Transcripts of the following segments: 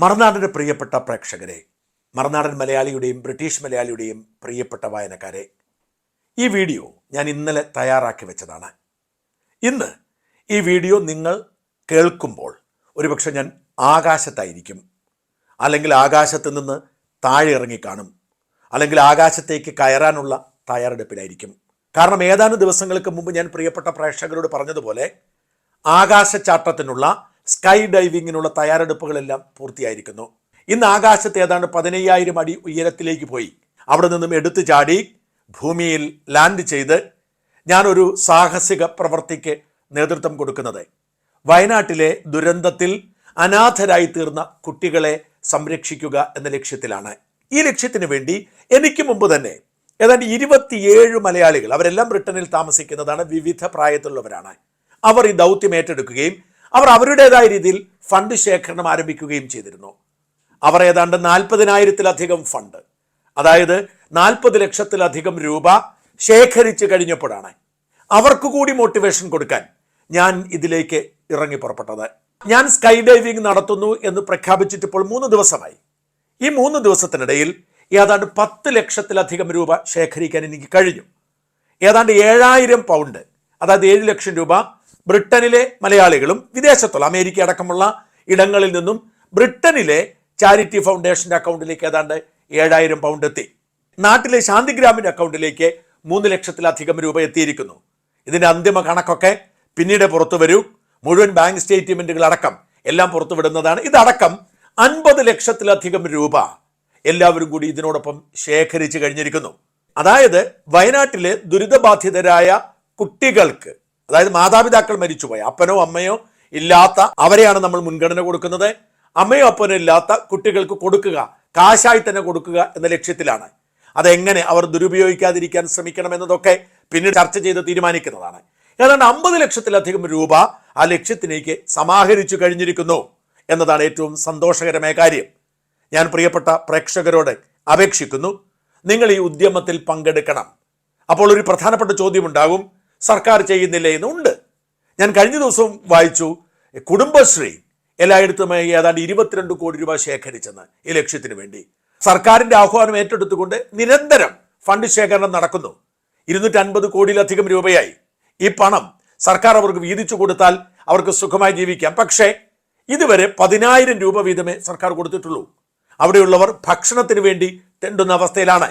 മറുനാടിന്റെ പ്രിയപ്പെട്ട പ്രേക്ഷകരെ മറുനാടൻ മലയാളിയുടെയും ബ്രിട്ടീഷ് മലയാളിയുടെയും പ്രിയപ്പെട്ട വായനക്കാരെ ഈ വീഡിയോ ഞാൻ ഇന്നലെ തയ്യാറാക്കി വെച്ചതാണ്. ഇന്ന് ഈ വീഡിയോ നിങ്ങൾ കേൾക്കുമ്പോൾ ഒരുപക്ഷെ ഞാൻ ആകാശത്തായിരിക്കും അല്ലെങ്കിൽ ആകാശത്ത് നിന്ന് താഴെ ഇറങ്ങിക്കാണും അല്ലെങ്കിൽ ആകാശത്തേക്ക് കയറാനുള്ള തയ്യാറെടുപ്പിലായിരിക്കും. കാരണം ഏതാനും ദിവസങ്ങൾക്ക് മുമ്പ് ഞാൻ പ്രിയപ്പെട്ട പ്രേക്ഷകരോട് പറഞ്ഞതുപോലെ ആകാശച്ചാട്ടത്തിനുള്ള സ്കൈ ഡൈവിങ്ങിനുള്ള തയ്യാറെടുപ്പുകളെല്ലാം പൂർത്തിയായിരിക്കുന്നു. ഇന്ന് ആകാശത്ത് ഏതാണ്ട് പതിനയ്യായിരം അടി ഉയരത്തിലേക്ക് പോയി. അവിടെ നിന്നും എടുത്തു ചാടി ഭൂമിയിൽ ലാൻഡ് ചെയ്ത് ഞാനൊരു സാഹസിക പ്രവൃത്തിക്ക് നേതൃത്വം കൊടുക്കുന്നത്. വയനാട്ടിലെ ദുരന്തത്തിൽ അനാഥരായി തീർന്ന കുട്ടികളെ സംരക്ഷിക്കുക എന്ന ലക്ഷ്യത്തിലാണ്. ഈ ലക്ഷ്യത്തിന് വേണ്ടി എനിക്ക് മുമ്പ് തന്നെ ഏതാണ്ട് ഇരുപത്തിയേഴ് മലയാളികൾ അവരെല്ലാം ബ്രിട്ടനിൽ താമസിക്കുന്നതാണ് വിവിധ പ്രായത്തിലുള്ളവരാണ്. അവർ ഈ ദൗത്യം ഏറ്റെടുക്കുകയും അവർ അവരുടേതായ രീതിയിൽ ഫണ്ട് ശേഖരണം ആരംഭിക്കുകയും ചെയ്തിരുന്നു. അവർ ഏതാണ്ട് നാൽപ്പതിനായിരത്തിലധികം ഫണ്ട് അതായത് നാൽപ്പത് ലക്ഷത്തിലധികം രൂപ ശേഖരിച്ചു കഴിഞ്ഞപ്പോഴാണ് അവർക്ക് കൂടി മോട്ടിവേഷൻ കൊടുക്കാൻ ഞാൻ ഇതിലേക്ക് ഇറങ്ങി പുറപ്പെട്ടത്. ഞാൻ സ്കൈ ഡൈവിംഗ് നടത്തുന്നു എന്ന് പ്രഖ്യാപിച്ചിട്ട് ഇപ്പോൾ മൂന്ന് ദിവസമായി. ഈ മൂന്ന് ദിവസത്തിനിടയിൽ ഏതാണ്ട് പത്ത് ലക്ഷത്തിലധികം രൂപ ശേഖരിക്കാൻ എനിക്ക് കഴിഞ്ഞു. ഏതാണ്ട് ഏഴായിരം പൗണ്ട് അതായത് ഏഴ് ലക്ഷം രൂപ ബ്രിട്ടനിലെ മലയാളികളും വിദേശത്തുള്ള അമേരിക്ക അടക്കമുള്ള ഇടങ്ങളിൽ നിന്നും ബ്രിട്ടനിലെ ചാരിറ്റി ഫൗണ്ടേഷന്റെ അക്കൗണ്ടിലേക്ക് ഏതാണ്ട് ഏഴായിരം പൗണ്ട് എത്തി. നാട്ടിലെ ശാന്തിഗ്രാമിന്റെ അക്കൗണ്ടിലേക്ക് മൂന്ന് ലക്ഷത്തിലധികം രൂപ എത്തിയിരിക്കുന്നു. ഇതിന്റെ അന്തിമ കണക്കൊക്കെ പിന്നീട് പുറത്തു വരൂ. മുഴുവൻ ബാങ്ക് സ്റ്റേറ്റ്മെന്റുകൾ അടക്കം എല്ലാം പുറത്തുവിടുന്നതാണ് ഇതടക്കം അൻപത് ലക്ഷത്തിലധികം രൂപ എല്ലാവരും കൂടി ഇതിനോടൊപ്പം ശേഖരിച്ചു കഴിഞ്ഞിരിക്കുന്നു. അതായത് വയനാട്ടിലെ ദുരിതബാധിതരായ കുട്ടികൾക്ക് അതായത് മാതാപിതാക്കൾ മരിച്ചുപോയി. അപ്പനോ അമ്മയോ ഇല്ലാത്ത അവരെയാണ് നമ്മൾ മുൻഗണന കൊടുക്കുന്നത്. അമ്മയോ അപ്പനോ ഇല്ലാത്ത കുട്ടികൾക്ക് കൊടുക്കുക കാശായി തന്നെ കൊടുക്കുക എന്ന ലക്ഷ്യത്തിലാണ്. അതെങ്ങനെ അവർ ദുരുപയോഗിക്കാതിരിക്കാൻ ശ്രമിക്കണം എന്നതൊക്കെ പിന്നീട് ചർച്ച ചെയ്ത് തീരുമാനിക്കുന്നതാണ്. ഏതാണ്ട് അമ്പത് ലക്ഷത്തിലധികം രൂപ ആ ലക്ഷ്യത്തിലേക്ക് സമാഹരിച്ചു കഴിഞ്ഞിരിക്കുന്നു എന്നതാണ് ഏറ്റവും സന്തോഷകരമായ കാര്യം. ഞാൻ പ്രിയപ്പെട്ട പ്രേക്ഷകരോട് അപേക്ഷിക്കുന്നു നിങ്ങൾ ഈ ഉദ്യമത്തിൽ പങ്കെടുക്കണം. അപ്പോൾ ഒരു പ്രധാനപ്പെട്ട ചോദ്യമുണ്ടാകും. സർക്കാർ ചെയ്യുന്നില്ല എന്നുണ്ട് ഞാൻ കഴിഞ്ഞ ദിവസം വായിച്ചു കുടുംബശ്രീ എല്ലായിടത്തുമായി ഏതാണ്ട് ഇരുപത്തിരണ്ട് കോടി രൂപ ശേഖരിച്ചെന്ന് ഈ ലക്ഷ്യത്തിന് വേണ്ടി. സർക്കാരിന്റെ ആഹ്വാനം ഏറ്റെടുത്തുകൊണ്ട് നിരന്തരം ഫണ്ട് ശേഖരണം നടക്കുന്നു. ഇരുന്നൂറ്റി അൻപത് കോടിയിലധികം രൂപയായി. ഈ പണം സർക്കാർ അവർക്ക് വീതിച്ചു കൊടുത്താൽ അവർക്ക് സുഖമായി ജീവിക്കാം. പക്ഷേ ഇതുവരെ പതിനായിരം രൂപ വീതമേ സർക്കാർ കൊടുത്തിട്ടുള്ളൂ. അവിടെയുള്ളവർ ഭക്ഷണത്തിന് വേണ്ടി തെണ്ടുന്ന അവസ്ഥയിലാണ്.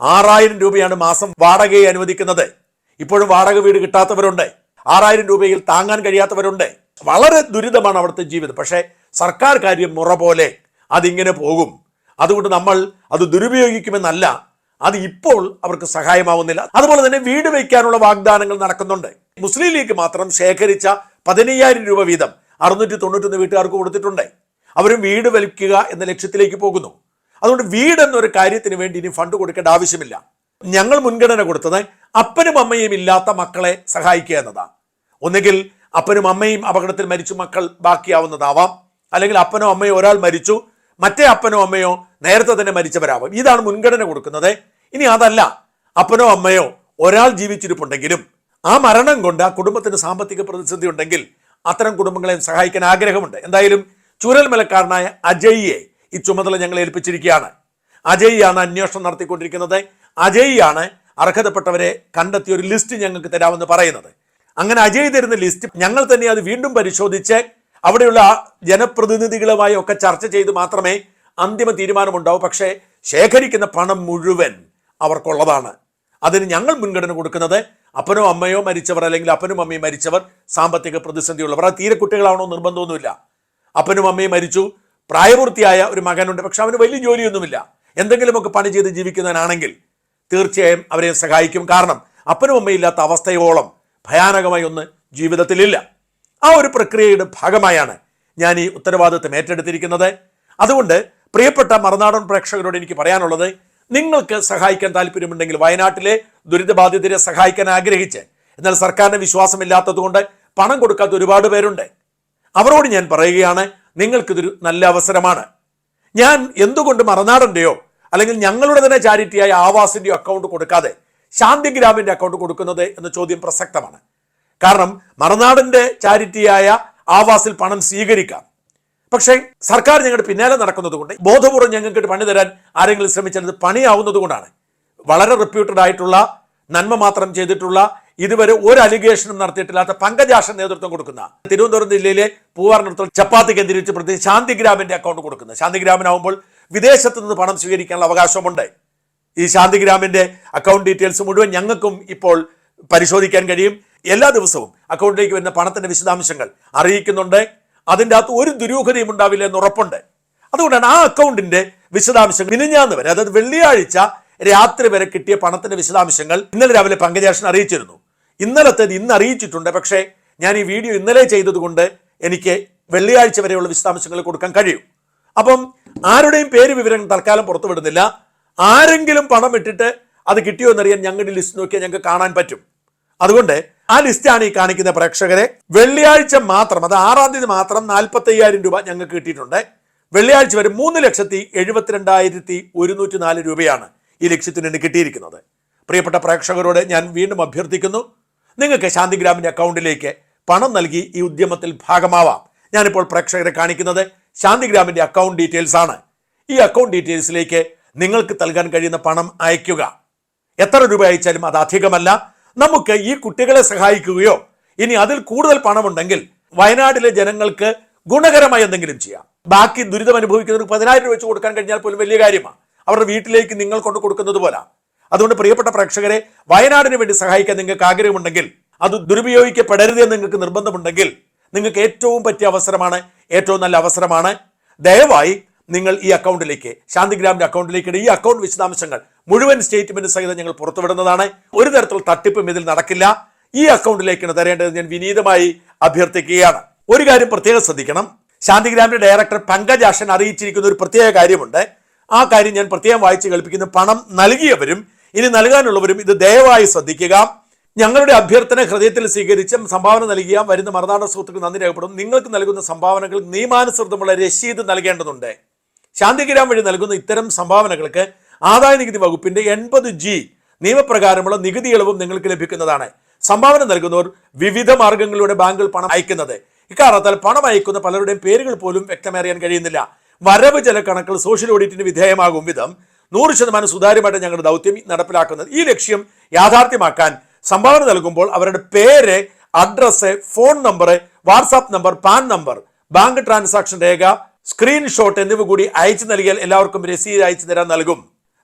ആറായിരം രൂപയാണ് മാസം വാടകയെ അനുവദിക്കുന്നത്. ഇപ്പോഴും വാടക വീട് കിട്ടാത്തവരുണ്ട്. ആറായിരം രൂപയിൽ താങ്ങാൻ കഴിയാത്തവരുണ്ട്. വളരെ ദുരിതമാണ് അവിടുത്തെ ജീവിതം. പക്ഷേ സർക്കാർ കാര്യം മുറ പോലെ അതിങ്ങനെ പോകും. അതുകൊണ്ട് നമ്മൾ അത് ദുരുപയോഗിക്കുമെന്നല്ല അത് ഇപ്പോൾ അവർക്ക് സഹായമാവുന്നില്ല. അതുപോലെ തന്നെ വീട് വയ്ക്കാനുള്ള വാഗ്ദാനങ്ങൾ നടക്കുന്നുണ്ട്. മുസ്ലിം ലീഗ് മാത്രം ശേഖരിച്ച പതിനയ്യായിരം രൂപ വീതം അറുന്നൂറ്റി തൊണ്ണൂറ്റൊന്ന് വീട്ടുകാർക്ക് കൊടുത്തിട്ടുണ്ട്. അവരും വീട് വലിക്കുക എന്ന ലക്ഷ്യത്തിലേക്ക് പോകുന്നു. അതുകൊണ്ട് വീട് എന്നൊരു കാര്യത്തിന് വേണ്ടി ഇനി ഫണ്ട് കൊടുക്കേണ്ട ആവശ്യമില്ല. ഞങ്ങൾ മുൻഗണന കൊടുത്തത് അപ്പനും അമ്മയും ഇല്ലാത്ത മക്കളെ സഹായിക്കുക എന്നതാണ്. ഒന്നുകിൽ അപ്പനും അമ്മയും അപകടത്തിൽ മരിച്ചു മക്കൾ ബാക്കിയാവുന്നതാവാം. അല്ലെങ്കിൽ അപ്പനോ അമ്മയോ ഒരാൾ മരിച്ചു മറ്റേ അപ്പനോ അമ്മയോ നേരത്തെ തന്നെ മരിച്ചവരാവാം. ഇതാണ് മുൻഗണന കൊടുക്കുന്നത്. ഇനി അതല്ല അപ്പനോ അമ്മയോ ഒരാൾ ജീവിച്ചിരിപ്പുണ്ടെങ്കിലും ആ മരണം കൊണ്ട് ആ കുടുംബത്തിന് സാമ്പത്തിക പ്രതിസന്ധി ഉണ്ടെങ്കിൽ അത്തരം കുടുംബങ്ങളെ സഹായിക്കാൻ ആഗ്രഹമുണ്ട്. എന്തായാലും ചുരൽമലക്കാരനായ അജയ്യെ ഈ ചുമതല ഞങ്ങൾ ഏൽപ്പിച്ചിരിക്കുകയാണ്. അജയ്യാണ് അന്വേഷണം നടത്തിക്കൊണ്ടിരിക്കുന്നത്. അജയ്യാണ് അർഹതപ്പെട്ടവരെ കണ്ടെത്തിയ ഒരു ലിസ്റ്റ് ഞങ്ങൾക്ക് തരാമെന്ന് പറയുന്നത്. അങ്ങനെ അജയ് തരുന്ന ലിസ്റ്റ് ഞങ്ങൾ തന്നെ അത് വീണ്ടും പരിശോധിച്ച് അവിടെയുള്ള ജനപ്രതിനിധികളുമായി ഒക്കെ ചർച്ച ചെയ്ത് മാത്രമേ അന്തിമ തീരുമാനമുണ്ടാവൂ. പക്ഷേ ശേഖരിക്കുന്ന പണം മുഴുവൻ അവർക്കുള്ളതാണ്. അതിന് ഞങ്ങൾ മുൻഗണന കൊടുക്കുന്നത് അപ്പനോ അമ്മയോ മരിച്ചവർ അല്ലെങ്കിൽ അപ്പനും അമ്മയും മരിച്ചവർ സാമ്പത്തിക പ്രതിസന്ധിയുള്ളവർ. അത് തീരെ കുട്ടികളാണോ നിർബന്ധമൊന്നുമില്ല. അപ്പനും അമ്മയും മരിച്ചു. പ്രായപൂർത്തിയായ ഒരു മകനുണ്ട്. പക്ഷെ അവന് വലിയ ജോലിയൊന്നുമില്ല. എന്തെങ്കിലുമൊക്കെ പണി ചെയ്ത് ജീവിക്കുന്നവനാണെങ്കിൽ തീർച്ചയായും അവരെ സഹായിക്കും. കാരണം അപ്പനും അമ്മയില്ലാത്ത അവസ്ഥയോളം ഭയാനകമായി ഒന്ന് ജീവിതത്തിലില്ല. ആ ഒരു പ്രക്രിയയുടെ ഭാഗമായാണ് ഞാൻ ഈ ഉത്തരവാദിത്വം ഏറ്റെടുത്തിരിക്കുന്നത്. അതുകൊണ്ട് പ്രിയപ്പെട്ട മറുനാടൻ പ്രേക്ഷകരോട് എനിക്ക് പറയാനുള്ളത് നിങ്ങൾക്ക് സഹായിക്കാൻ താല്പര്യമുണ്ടെങ്കിൽ വയനാട്ടിലെ ദുരിതബാധിതരെ സഹായിക്കാൻ ആഗ്രഹിച്ച് എന്നാൽ സർക്കാരിന് വിശ്വാസമില്ലാത്തതുകൊണ്ട് പണം കൊടുക്കാത്ത ഒരുപാട് പേരുണ്ട്. അവരോട് ഞാൻ പറയുകയാണ് നിങ്ങൾക്കിതൊരു നല്ല അവസരമാണ്. ഞാൻ എന്തുകൊണ്ട് മറനാടന്റെയോ അല്ലെങ്കിൽ ഞങ്ങളുടെ തന്നെ ചാരിറ്റിയായ ആവാസിന്റെയോ അക്കൗണ്ട് കൊടുക്കാതെ ശാന്തിഗ്രാമിന്റെ അക്കൗണ്ട് കൊടുക്കുന്നത് എന്ന ചോദ്യം പ്രസക്തമാണ്. കാരണം മറുനാടിന്റെ ചാരിറ്റിയായ ആവാസിൽ പണം സ്വീകരിക്കാം. പക്ഷേ സർക്കാർ ഞങ്ങളുടെ പിന്നാലെ നടക്കുന്നത് കൊണ്ട് ബോധപൂർവം ഞങ്ങൾക്ക് പണി തരാൻ ആരെങ്കിലും ശ്രമിച്ചത് പണിയാവുന്നത് കൊണ്ടാണ്. വളരെ റിപ്യൂട്ടഡ് ആയിട്ടുള്ള നന്മ മാത്രം ചെയ്തിട്ടുള്ള ഇതുവരെ ഒരു അലിഗേഷനും നടത്തിയിട്ടില്ലാത്ത പങ്കജാഷൻ നേതൃത്വം കൊടുക്കുന്ന തിരുവനന്തപുരം ജില്ലയിലെ പൂവാറിനടുത്തുള്ള ചപ്പാത്തി കേന്ദ്രീകരിച്ച് പ്രത്യേകിച്ച് ശാന്തിഗ്രാമിന്റെ അക്കൗണ്ട് കൊടുക്കുന്നത്. ശാന്തിഗ്രാമിനാവുമ്പോൾ വിദേശത്ത് നിന്ന് പണം സ്വീകരിക്കാനുള്ള അവകാശമുണ്ട്. ഈ ശാന്തിഗ്രാമിന്റെ അക്കൗണ്ട് ഡീറ്റെയിൽസ് മുഴുവൻ ഞങ്ങൾക്കും ഇപ്പോൾ പരിശോധിക്കാൻ കഴിയും. എല്ലാ ദിവസവും അക്കൗണ്ടിലേക്ക് വരുന്ന പണത്തിന്റെ വിശദാംശങ്ങൾ അറിയിക്കുന്നുണ്ട്. അതിന്റെ അകത്ത് ഒരു ദുരൂഹതയും ഉണ്ടാവില്ല എന്ന് ഉറപ്പുണ്ട്. അതുകൊണ്ടാണ് ആ അക്കൗണ്ടിന്റെ വിശദാംശങ്ങൾ മിനിഞ്ഞാന്ന് വരെ അതായത് വെള്ളിയാഴ്ച രാത്രി വരെ കിട്ടിയ പണത്തിന്റെ വിശദാംശങ്ങൾ ഇന്നലെ രാവിലെ പങ്കജാഷൻ അറിയിച്ചിരുന്നു. ഇന്നലത്തേത് ഇന്ന് അറിയിച്ചിട്ടുണ്ട്. പക്ഷേ ഞാൻ ഈ വീഡിയോ ഇന്നലെ ചെയ്തതുകൊണ്ട് എനിക്ക് വെള്ളിയാഴ്ച വരെയുള്ള വിശദാംശങ്ങൾ കൊടുക്കാൻ കഴിയും. അപ്പം ആരുടെയും പേര് വിവരങ്ങൾ തൽക്കാലം പുറത്തുവിടുന്നില്ല ആരെങ്കിലും പണം ഇട്ടിട്ട് അത് കിട്ടിയോ എന്നറിയാൻ ഞങ്ങളുടെ ലിസ്റ്റ് നോക്കിയാൽ ഞങ്ങൾക്ക് കാണാൻ പറ്റും. അതുകൊണ്ട് ആ ലിസ്റ്റാണ് ഈ കാണിക്കുന്ന പ്രേക്ഷകരെ. വെള്ളിയാഴ്ച മാത്രം അത് ആറാം തീയതി മാത്രം നാൽപ്പത്തി അയ്യായിരം രൂപ ഞങ്ങൾക്ക് കിട്ടിയിട്ടുണ്ട്. വെള്ളിയാഴ്ച വരെ മൂന്ന് ലക്ഷത്തി എഴുപത്തിരണ്ടായിരത്തി ഒരുന്നൂറ്റി നാല് രൂപയാണ് ഈ ലക്ഷ്യത്തിന് വേണ്ടി കിട്ടിയിരിക്കുന്നത്. പ്രിയപ്പെട്ട പ്രേക്ഷകരോട് ഞാൻ വീണ്ടും അഭ്യർത്ഥിക്കുന്നു നിങ്ങൾക്ക് ശാന്തിഗ്രാമിന്റെ അക്കൗണ്ടിലേക്ക് പണം നൽകി ഈ ഉദ്യമത്തിൽ ഭാഗമാവാം. ഞാനിപ്പോൾ പ്രേക്ഷകരെ കാണിക്കുന്നത് ശാന്തിഗ്രാമിന്റെ അക്കൗണ്ട് ഡീറ്റെയിൽസ് ആണ്. ഈ അക്കൗണ്ട് ഡീറ്റെയിൽസിലേക്ക് നിങ്ങൾക്ക് നൽകാൻ കഴിയുന്ന പണം അയയ്ക്കുക. എത്ര രൂപ അയച്ചാലും അത് അധികമല്ല. നമുക്ക് ഈ കുട്ടികളെ സഹായിക്കുകയോ ഇനി അതിൽ കൂടുതൽ പണമുണ്ടെങ്കിൽ വയനാട്ടിലെ ജനങ്ങൾക്ക് ഗുണകരമായി എന്തെങ്കിലും ചെയ്യാം. ബാക്കി ദുരിതം അനുഭവിക്കുന്നവർക്ക് പതിനായിരം രൂപ വെച്ച് കൊടുക്കാൻ കഴിഞ്ഞാൽ പോലും വലിയ കാര്യമാണ്. അവരുടെ വീട്ടിലേക്ക് നിങ്ങൾ കൊണ്ട് കൊടുക്കുന്നത് പോലെ. അതുകൊണ്ട് പ്രിയപ്പെട്ട പ്രേക്ഷകരെ വയനാടിന് വേണ്ടി സഹായിക്കാൻ നിങ്ങൾക്ക് ആഗ്രഹമുണ്ടെങ്കിൽ അത് ദുരുപയോഗിക്കപ്പെടരുത് എന്ന് നിങ്ങൾക്ക് നിർബന്ധമുണ്ടെങ്കിൽ നിങ്ങൾക്ക് ഏറ്റവും പറ്റിയ അവസരമാണ് ഏറ്റവും നല്ല അവസരമാണ്. ദയവായി നിങ്ങൾ ഈ അക്കൗണ്ടിലേക്ക് ശാന്തിഗ്രാമിന്റെ അക്കൗണ്ടിലേക്ക് ഈ അക്കൗണ്ട് വിശദാംശങ്ങൾ മുഴുവൻ സ്റ്റേറ്റ്മെന്റ് സഹിതം ഞങ്ങൾ പുറത്തുവിടുന്നതാണ്. ഒരു തരത്തിലുള്ള തട്ടിപ്പും ഇതിൽ നടക്കില്ല. ഈ അക്കൗണ്ടിലേക്കാണ് തരേണ്ടത് ഞാൻ വിനീതമായി അഭ്യർത്ഥിക്കുകയാണ്. ഒരു കാര്യം പ്രത്യേകം ശ്രദ്ധിക്കണം. ശാന്തിഗ്രാമിന്റെ ഡയറക്ടർ പങ്കജാഷൻ അറിയിച്ചിരിക്കുന്ന ഒരു പ്രത്യേക കാര്യമുണ്ട്. ആ കാര്യം ഞാൻ പ്രത്യേകം വായിച്ച് കേൾപ്പിക്കുന്നു. പണം നൽകിയവരും ഇനി നൽകാനുള്ളവരും ഇത് ദയവായി ശ്രദ്ധിക്കുക. ഞങ്ങളുടെ അഭ്യർത്ഥന ഹൃദയത്തിൽ സ്വീകരിച്ച് സംഭാവന നൽകിയ വരുന്ന മറുനാട സുഹൃത്തുക്കൾ നന്ദി രേഖപ്പെടും നിങ്ങൾക്ക് നൽകുന്ന സംഭാവനകൾ നിയമാനുസൃതമുള്ള രസീത് നൽകേണ്ടതുണ്ട്. ശാന്തിഗ്രാം വഴി നൽകുന്ന ഇത്തരം സംഭാവനകൾക്ക് ആദായ നികുതി വകുപ്പിന്റെ എൺപത് ജി നിയമപ്രകാരമുള്ള നികുതി ഇളവും നിങ്ങൾക്ക് ലഭിക്കുന്നതാണ്. സംഭാവന നൽകുന്നവർ വിവിധ മാർഗങ്ങളിലൂടെ ബാങ്കുകൾ പണം അയക്കുന്നത്. ഇക്കാരണത്താൽ പണം അയക്കുന്ന പലരുടെയും പേരുകൾ പോലും വ്യക്തമറിയാൻ കഴിയുന്നില്ല. വരവ് ചില കണക്കുകൾ സോഷ്യൽ ഓഡിറ്റിന് വിധേയമാകും വിധം നൂറ് ശതമാനം സുതാര്യമായിട്ട് ഞങ്ങളുടെ ദൗത്യം നടപ്പിലാക്കുന്നത്. ഈ ലക്ഷ്യം യാഥാർത്ഥ്യമാക്കാൻ സംഭാവന നൽകുമ്പോൾ അവരുടെ പേര് address phone number WhatsApp number PAN number bank transaction രേഖ സ്ക്രീൻഷോട്ട് എന്നിവ കൂടി അയച്ചു നൽകിയാൽ എല്ലാവർക്കും രസീത് അയച്ചു തരാൻ നൽകും.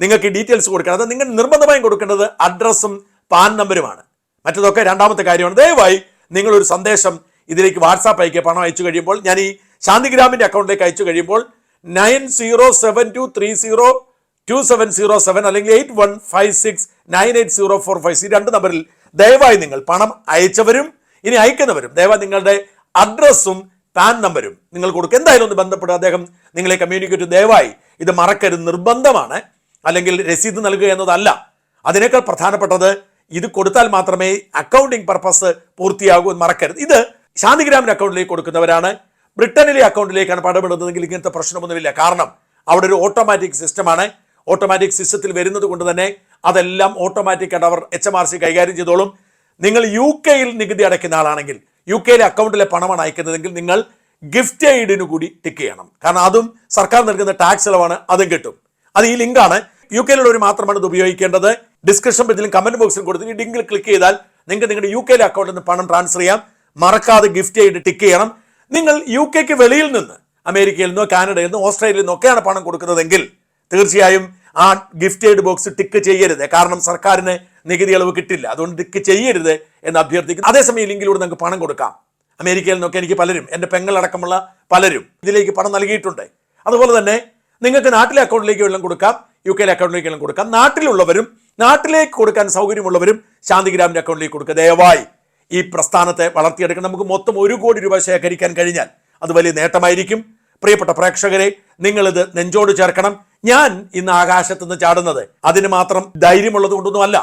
നിങ്ങൾക്ക് ഡീറ്റെയിൽസ് കൊടുക്കണം അത് നിങ്ങൾ നിർബന്ധമായും കൊടുക്കേണ്ടത് അഡ്രസ്സും പാൻ നമ്പറുമാണ് മറ്റതൊക്കെ രണ്ടാമത്തെ കാര്യമാണ്. ദയവായി നിങ്ങളൊരു സന്ദേശം ഇതിലേക്ക് വാട്സാപ്പ് അയക്കുക. പണം അയച്ചു കഴിയുമ്പോൾ ഞാൻ ഈ ശാന്തിഗ്രാമിന്റെ അക്കൗണ്ടിലേക്ക് അയച്ചു കഴിയുമ്പോൾ nine zero seven two three zero two seven zero seven അല്ലെങ്കിൽ eight one five six nine eight zero four five ഈ രണ്ട് നമ്പറിൽ ദയവായി നിങ്ങൾ പണം അയച്ചവരും ഇനി അയക്കുന്നവരും ദയവായി നിങ്ങളുടെ അഡ്രസ്സും പാൻ നമ്പരും നിങ്ങൾ കൊടുക്കുക. എന്തായാലും ഒന്ന് ബന്ധപ്പെടുക അദ്ദേഹം നിങ്ങളെ കമ്മ്യൂണിക്കേറ്റ് ദയവായി ഇത് മറക്കരുത്. നിർബന്ധമാണ്. അല്ലെങ്കിൽ രസീത് നൽകുക എന്നതല്ല. അതിനേക്കാൾ പ്രധാനപ്പെട്ടത് ഇത് കൊടുത്താൽ മാത്രമേ അക്കൗണ്ടിംഗ് പർപ്പസ് പൂർത്തിയാകൂ എന്ന് മറക്കരുത്. ഇത് ശാന്തിഗ്രാമിന്റെ അക്കൗണ്ടിലേക്ക് കൊടുക്കുന്നവരാണ്. ബ്രിട്ടനിലെ അക്കൗണ്ടിലേക്കാണ് പണമിടുന്നതെങ്കിൽ ഇങ്ങനത്തെ പ്രശ്നമൊന്നുമില്ല. കാരണം അവിടെ ഒരു ഓട്ടോമാറ്റിക് സിസ്റ്റമാണ് ഓട്ടോമാറ്റിക് സിസ്റ്റത്തിൽ വരുന്നത് കൊണ്ട് തന്നെ അതെല്ലാം ഓട്ടോമാറ്റിക്കായിട്ട് അവർ എച്ച് എം ആർ സി കൈകാര്യം ചെയ്തോളും. നിങ്ങൾ യു കെയിൽ നികുതി അടയ്ക്കുന്ന ആളാണെങ്കിൽ യു കെയിലെ അക്കൗണ്ടിലെ പണമാണ് അയക്കുന്നതെങ്കിൽ നിങ്ങൾ ഗിഫ്റ്റ് എയ്ഡിന് കൂടി ടിക്ക് ചെയ്യണം. കാരണം അതും സർക്കാർ നൽകുന്ന ടാക്സ് ഇളവാണ് അതും കിട്ടും. അത് ഈ ലിങ്കാണ് യു കെയിലുള്ളവർ മാത്രമാണ് ഇത് ഉപയോഗിക്കേണ്ടത്. ഡിസ്ക്രിപ്ഷൻ പേജിലും കമന്റ് ബോക്സിലും കൊടുത്ത് ഈ ലിങ്കിൽ ക്ലിക്ക് ചെയ്താൽ നിങ്ങൾക്ക് നിങ്ങളുടെ യു കെയിലെ അക്കൗണ്ടിൽ നിന്ന് പണം ട്രാൻസ്ഫർ ചെയ്യാം. മറക്കാതെ ഗിഫ്റ്റ് എയ്ഡ് ടിക്ക് ചെയ്യണം. നിങ്ങൾ യു കെക്ക് വെളിയിൽ നിന്ന് അമേരിക്കയിൽ നിന്നോ കാനഡയിൽ നിന്നോ ഓസ്ട്രേലിയയിൽ നിന്നോ നിന്നൊക്കെയാണ് പണം കൊടുക്കുന്നതെങ്കിൽ തീർച്ചയായും ആ ഗിഫ്റ്റ് എയ്ഡ് ബോക്സ് ടിക്ക് ചെയ്യരുത്. കാരണം സർക്കാരിന് നികുതി ഇളവ് കിട്ടില്ല. അതുകൊണ്ട് ടിക്ക് ചെയ്യരുത് എന്ന് അഭ്യർത്ഥിക്കുന്നു. അതേസമയം ലിങ്കിലൂടെ നിങ്ങൾക്ക് പണം കൊടുക്കാം. അമേരിക്കയിൽ നിന്നൊക്കെ എനിക്ക് പലരും എന്റെ പെങ്ങളടക്കമുള്ള പലരും ഇതിലേക്ക് പണം നൽകിയിട്ടുണ്ട്. അതുപോലെ തന്നെ നിങ്ങൾക്ക് നാട്ടിലെ അക്കൗണ്ടിലേക്ക് വെള്ളം കൊടുക്കാം യു കെയിലെ അക്കൗണ്ടിലേക്ക് വെള്ളം കൊടുക്കാം. നാട്ടിലുള്ളവരും നാട്ടിലേക്ക് കൊടുക്കാൻ സൗകര്യമുള്ളവരും ശാന്തിഗ്രാമിന്റെ അക്കൗണ്ടിലേക്ക് കൊടുക്കുക. ദയവായി ഈ പ്രസ്ഥാനത്തെ വളർത്തിയെടുക്കണം. നമുക്ക് മൊത്തം ഒരു കോടി രൂപ ശേഖരിക്കാൻ കഴിഞ്ഞാൽ അത് വലിയ നേട്ടമായിരിക്കും. പ്രിയപ്പെട്ട പ്രേക്ഷകരെ നിങ്ങളിത് നെഞ്ചോട് ചേർക്കണം. ഞാൻ ഇന്ന് ആകാശത്ത് നിന്ന് ചാടുന്നത് അതിന് മാത്രം ധൈര്യമുള്ളത് കൊണ്ടൊന്നുമല്ല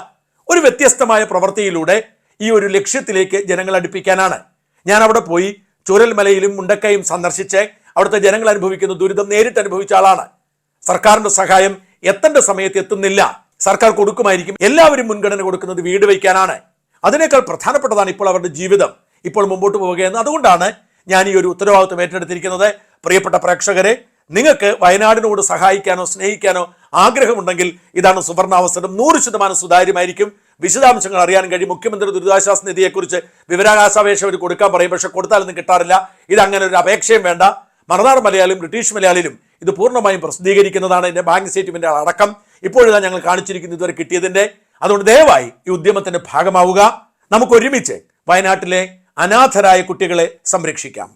ഒരു വ്യത്യസ്തമായ പ്രവൃത്തിയിലൂടെ ഈ ഒരു ലക്ഷ്യത്തിലേക്ക് ജനങ്ങൾ അടുപ്പിക്കാനാണ്. ഞാൻ അവിടെ പോയി ചുരൽമലയിലും മുണ്ടക്കയും സന്ദർശിച്ച് അവിടുത്തെ ജനങ്ങൾ അനുഭവിക്കുന്ന ദുരിതം നേരിട്ട് അനുഭവിച്ച ആളാണ്. സർക്കാരിന്റെ സഹായം എത്തേണ്ട സമയത്ത് എത്തുന്നില്ല. സർക്കാർ കൊടുക്കുമായിരിക്കും. എല്ലാവരും മുൻഗണന കൊടുക്കുന്നത് വീട് വയ്ക്കാനാണ്. അതിനേക്കാൾ പ്രധാനപ്പെട്ടതാണ് ഇപ്പോൾ അവരുടെ ജീവിതം. ഇപ്പോൾ മുമ്പോട്ട് പോവുകയെന്ന്. അതുകൊണ്ടാണ് ഞാൻ ഈ ഒരു ഉത്തരവാദിത്വം ഏറ്റെടുത്തിരിക്കുന്നത്. പ്രിയപ്പെട്ട പ്രേക്ഷകരെ നിങ്ങൾക്ക് വയനാടിനോട് സഹായിക്കാനോ സ്നേഹിക്കാനോ ആഗ്രഹമുണ്ടെങ്കിൽ ഇതാണ് സുവർണാവസരം. നൂറ് ശതമാനം സുതാര്യമായിരിക്കും. വിശദാംശങ്ങൾ അറിയാൻ കഴിയും. മുഖ്യമന്ത്രി ദുരിതാശ്വാസ നിധിയെക്കുറിച്ച് വിവരാകാശാപേക്ഷ അവർ കൊടുക്കാൻ പറയും. പക്ഷെ കൊടുത്താലൊന്നും കിട്ടാറില്ല. ഇതങ്ങനെ ഒരു അപേക്ഷയും വേണ്ട. മറനാട് മലയാളിയും ബ്രിട്ടീഷ് മലയാളിയിലും ഇത് പൂർണമായും പ്രസിദ്ധീകരിക്കുന്നതാണ്. എന്റെ ബാങ്ക് സ്റ്റേറ്റ്മെന്റ് അടക്കം ഇപ്പോഴിതാ ഞങ്ങൾ കാണിച്ചിരിക്കുന്നത് ഇതുവരെ കിട്ടിയതിന്റെ അതുകൊണ്ട് ദയവായി ഈ ഉദ്യമത്തിന്റെ ഭാഗമാവുക. നമുക്ക് ഒരുമിച്ച് വയനാട്ടിലെ അനാഥരായ കുട്ടികളെ സംരക്ഷിക്കാം.